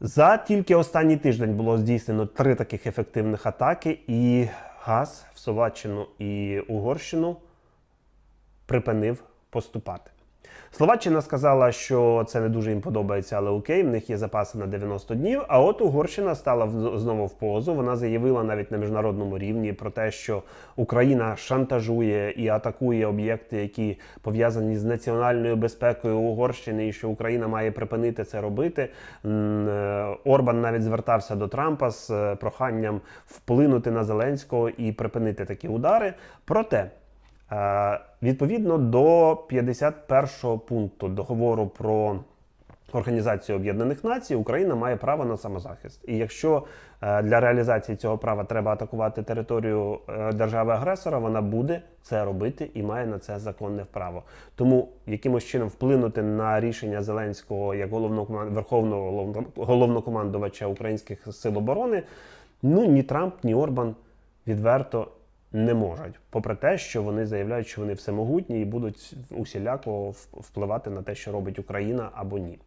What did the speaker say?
За тільки останній тиждень було здійснено три таких ефективних атаки, і газ в Словаччину і Угорщину припинив поступати. Словаччина сказала, що це не дуже їм подобається, але окей, в них є запаси на 90 днів. А от Угорщина стала знову в позу. Вона заявила навіть на міжнародному рівні про те, що Україна шантажує і атакує об'єкти, які пов'язані з національною безпекою Угорщини, і що Україна має припинити це робити. Е, Орбан навіть звертався до Трампа з е, проханням вплинути на Зеленського і припинити такі удари. Проте. Е, Відповідно до 51 пункту договору про Організацію Об'єднаних Націй, Україна має право на самозахист. І якщо е, для реалізації цього права треба атакувати територію е, держави-агресора, вона буде це робити і має на це законне право. Тому якимось чином вплинути на рішення Зеленського як головного верховного головнокомандувача українських сил оборони, ну ні Трамп, ні Орбан відверто не можуть, попри те, що вони заявляють, що вони всемогутні і будуть усіляко впливати на те, що робить Україна або ні.